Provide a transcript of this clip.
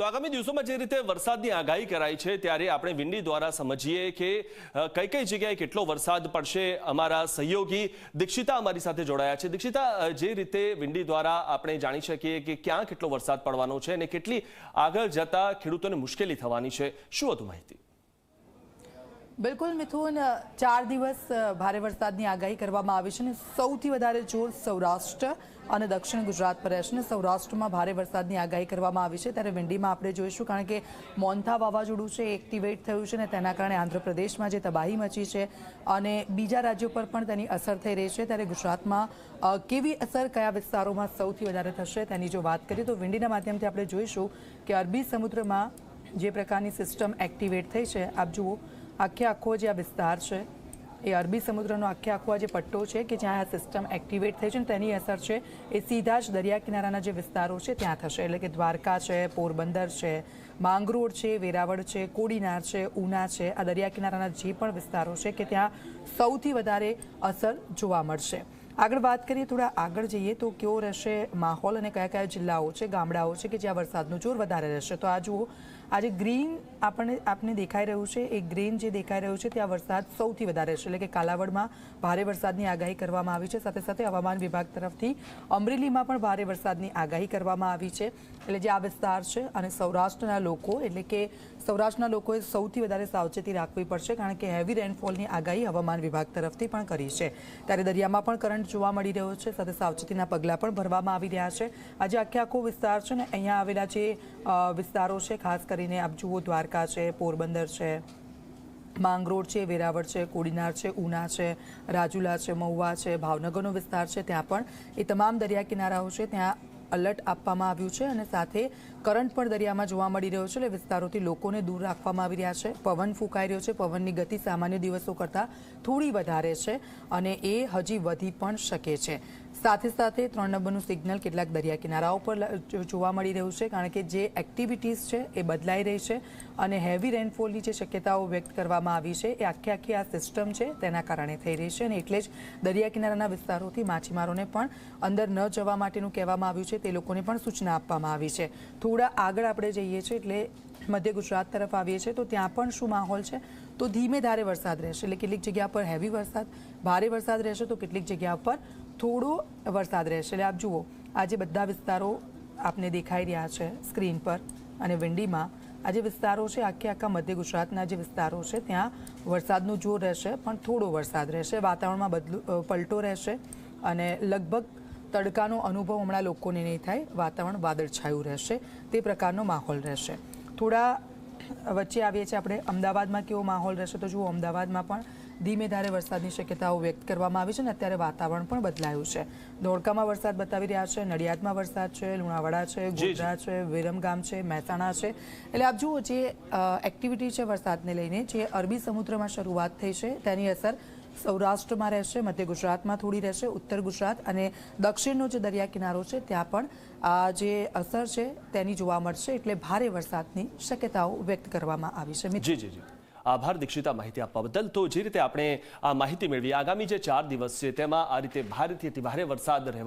તો આગામી દિવસોમાં જે રીતે વરસાદની આગાહી કરાઈ છે, ત્યારે આપણે વિંડી દ્વારા સમજીએ કે કઈ કઈ જગ્યાએ કેટલો વરસાદ પડશે, અમારા સહયોગી દીક્ષિતા અમારી સાથે જોડાયા છે. દીક્ષિતા જે રીતે વિંડી દ્વારા આપણે જાણી શકીએ કે ક્યાં કેટલો વરસાદ પડવાનો છે અને કેટલી આગળ જતા ખેડૂતોને મુશ્કેલી થવાની છે, શું વધુ માહિતી? બિલકુલ મિથુન ચાર દિવસ ભારે વરસાદની આગાહી કરવામાં આવી છે અને સૌથી વધારે જોર સૌરાષ્ટ્ર અને દક્ષિણ ગુજરાત પર રહેશે અને સૌરાષ્ટ્રમાં ભારે વરસાદની આગાહી કરવામાં આવી છે. ત્યારે વિંડીમાં આપણે જોઈશું કારણ કે મોન્થા વાવાઝોડું છે એક્ટિવેટ થયું છે અને તેના કારણે આંધ્રપ્રદેશમાં જે તબાહી મચી છે અને બીજા રાજ્યો પર પણ તેની અસર થઈ રહી છે. ત્યારે ગુજરાતમાં કેવી અસર કયા વિસ્તારોમાં સૌથી વધારે થશે તેની જો વાત કરીએ તો વિંડીના માધ્યમથી આપણે જોઈશું કે અરબી સમુદ્રમાં જે પ્રકારની સિસ્ટમ એક્ટિવેટ થઈ છે. આપ જુઓ આખે આખો જે આ વિસ્તાર છે, એ અરબી સમુદ્રનો આખે આખો આ જે પટ્ટો છે કે જ્યાં આ સિસ્ટમ એક્ટિવેટ થઈ છે ને તેની અસર છે, એ સીધા જ દરિયા કિનારાના જે વિસ્તારો છે ત્યાં થશે. એટલે કે દ્વારકા છે, પોરબંદર છે, માંગરોળ છે, વેરાવળ છે, કોડીનાર છે, ઉના છે, આ દરિયા કિનારાના જે પણ વિસ્તારો છે કે ત્યાં સૌથી વધારે અસર જોવા મળશે. આગળ વાત કરીએ, થોડા આગળ જઈએ તો કેવો રહેશે માહોલ અને કયા કયા જિલ્લાઓ છે, ગામડાઓ છે કે જ્યાં વરસાદનું જોર વધારે રહેશે? તો આ જુઓ આજે ગ્રીન આપણને આપને દેખાઈ રહ્યું છે. એ ગ્રીન જે દેખાઈ રહ્યું છે ત્યાં વરસાદ સૌથી વધારે છે. એટલે કે કાલાવડમાં ભારે વરસાદની આગાહી કરવામાં આવી છે. સાથે સાથે હવામાન વિભાગ તરફથી અમરેલીમાં પણ ભારે વરસાદની આગાહી કરવામાં આવી છે. એટલે જે આ વિસ્તાર છે અને સૌરાષ્ટ્રના લોકો, એટલે કે સૌરાષ્ટ્રના લોકોએ સૌથી વધારે સાવચેતી રાખવી પડશે કારણ કે હેવી રેનફોલની આગાહી હવામાન વિભાગ તરફથી પણ કરી છે. ત્યારે દરિયામાં પણ કરંટ જોવા મળી રહ્યો છે. સાથે સાવચેતીના પગલાં પણ ભરવામાં આવી રહ્યા છે. આજે આખે આખો વિસ્તાર છે ને, અહીંયા આવેલા જે વિસ્તારો છે, ખાસ કરીને આપ જુઓ, દ્વારકા છે, પોરબંદર છે, માંગરોળ છે, વેરાવળ છે, કોડીનાર છે, ઉના છે, રાજુલા છે, મહુવા છે, ભાવનગરનો વિસ્તાર છે. ત્યાં પણ એ તમામ દરિયા કિનારાઓ છે, ત્યાં અલર્ટ આપવામાં આવ્યું છે અને સાથે કરંટ પણ દરિયામાં જોવા મળી રહ્યો છે એટલે વિસ્તારોથી લોકોને દૂર રાખવામાં આવી રહ્યા છે. પવન ફૂંકાઈ રહ્યો છે. પવનની ગતિ સામાન્ય દિવસો કરતાં થોડી વધારે છે અને એ હજી વધી પણ શકે છે. સાથે સાથે ત્રણ નંબરનું સિગ્નલ કેટલાક દરિયા કિનારાઓ પર જોવા મળી રહ્યું છે, કારણ કે જે એક્ટિવિટીઝ છે એ બદલાઈ રહી છે અને હેવી રેનફોલની જે શક્યતાઓ વ્યક્ત કરવામાં આવી છે, એ આખી આખી આ સિસ્ટમ છે તેના કારણે થઈ રહી છે અને એટલે જ દરિયા કિનારાના વિસ્તારોથી માછીમારોને પણ અંદર ન જવા માટેનું કહેવામાં આવ્યું છે, તે લોકોને પણ સૂચના આપવામાં આવી છે. થોડા આગળ આપણે જઈએ છીએ, એટલે મધ્ય ગુજરાત તરફ આવીએ છીએ, તો ત્યાં પણ શું માહોલ છે? તો ધીમે ધારે વરસાદ રહેશે. એટલે કેટલીક જગ્યા પર હેવી વરસાદ, ભારે વરસાદ રહેશે તો કેટલીક જગ્યા પર થોડો વરસાદ રહેશે. એટલે આપ જુઓ આજે બધા વિસ્તારો આપને દેખાઈ રહ્યા છે સ્ક્રીન પર અને વિંડીમાં, આ જે વિસ્તારો છે, આખે આખા મધ્ય ગુજરાતના જે વિસ્તારો છે, ત્યાં વરસાદનું જોર રહેશે, પણ થોડો વરસાદ રહેશે. વાતાવરણમાં બદલું પલટો રહેશે અને લગભગ તડકાનો અનુભવ હમણાં લોકોને નહીં થાય, વાતાવરણ વાદળછાયું રહેશે, તે પ્રકારનો માહોલ રહેશે. થોડા વચ્ચે આવીએ છીએ આપણે. અમદાવાદમાં કેવો માહોલ રહેશે તો જુઓ અમદાવાદમાં પણ ધીમે ધારે વરસાદની શક્યતાઓ વ્યક્ત કરવામાં આવી છે અને અત્યારે વાતાવરણ પણ બદલાયું છે. ધોળકામાં વરસાદ બતાવી રહ્યા છે નડિયાદમાં વરસાદ છે લુણાવાડા છે. ગોધરા છે વિરમગામ છે મહેસાણા છે. એટલે આપ જુઓ જે એક્ટિવિટી છે વરસાદને લઈને જે અરબી સમુદ્રમાં શરૂઆત થઈ છે તેની અસર સૌરાષ્ટ્રમાં રહેશે, મધ્ય ગુજરાતમાં થોડી રહેશે, ઉત્તર ગુજરાત અને દક્ષિણનો જે દરિયા કિનારો છે, ત્યાં પણ આ જે અસર છે તેની જોવા મળશે, એટલે ભારે વરસાદની શક્યતાઓ વ્યક્ત કરવામાં આવી છે. જી જી જી આભાર દીક્ષિતા માહિતી આપવા બદલ તો જે રીતે આપણે આ માહિતી મેળવી, આગામી જે ચાર દિવસ છે, તેમાં આ રીતે ભારેથી અતિ ભારે વરસાદ રહેવા